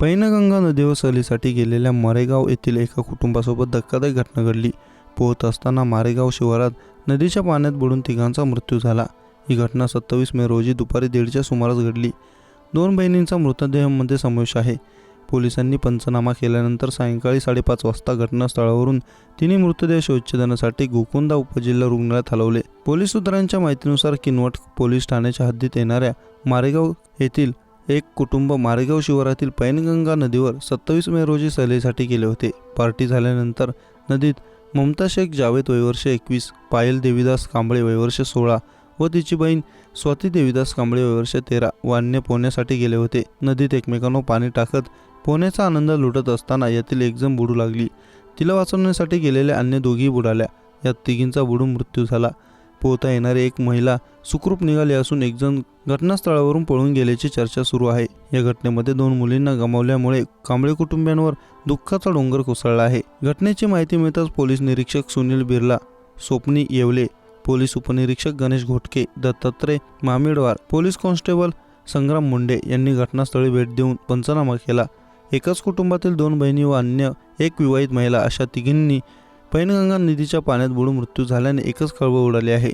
पैनगंगा नदीवर सहलीसाठी गेलेल्या मारेगाव येथील एका कुटुंबासोबत धक्कादायक घटना घडली. पोहत असताना मारेगाव शिवारात नदीच्या पाण्यात बुडून तिघांचा मृत्यू झाला. ही घटना सत्तावीस मे रोजी दुपारी दीडच्या सुमारास घडली. दोन बहिणींचा मृतदेहामध्ये समावेश आहे. पोलिसांनी पंचनामा केल्यानंतर सायंकाळी साडेपाच वाजता घटनास्थळावरून तिन्ही मृतदेह शोधछेदनासाठी गोकुंदा उपजिल्हा रुग्णालयात हलवले. पोलीस सूत्रांच्या माहितीनुसार किनवट पोलीस ठाण्याच्या हद्दीत येणाऱ्या मारेगाव येथील एक कुटुंब मारेगाव शिवारातील पैनगंगा नदीवर सत्तावीस मे रोजी सहलीसाठी गेले होते. पार्टी झाल्यानंतर नदीत ममता शेख जावेद वयवर्ष एकवीस पायल देवीदास कांबळे वयवर्ष सोळा व तिची बहीण स्वाती देवीदास कांबळे वयवर्ष तेरा वान्य पोहण्यासाठी गेले होते. नदीत एकमेकांवर पाणी टाकत पोहण्याचा आनंद लुटत असताना यातील एकजण बुडू लागली. तिला वाचवण्यासाठी गेलेल्या अन्य दोघी बुडाल्या. यात तिघींचा बुडून मृत्यू झाला. पोहता येणारी एक महिला सुखरूप निघाली असून एकजण घटनास्थळावरून पळून गेल्याची चर्चा सुरू आहे. या घटनेमध्ये दोन मुलींना गमावल्यामुळे कांबळे कुटुंबियांवर दुःखाचा डोंगर कोसळला आहे. घटनेची माहिती मिळताच पोलीस निरीक्षक सुनील बिर्ला स्वप्नी येवले पोलीस उपनिरीक्षक गणेश घोटके दत्तात्रय मामिडवार पोलीस कॉन्स्टेबल संग्राम मुंडे यांनी घटनास्थळी भेट देऊन पंचनामा केला. एकाच कुटुंबातील दोन बहिणी व अन्य एक विवाहित महिला अशा तिघींनी पैनगंगा नदीच्या पाण्यात बुडून मृत्यू झाल्याने एकच खळबळ उडाली आहे.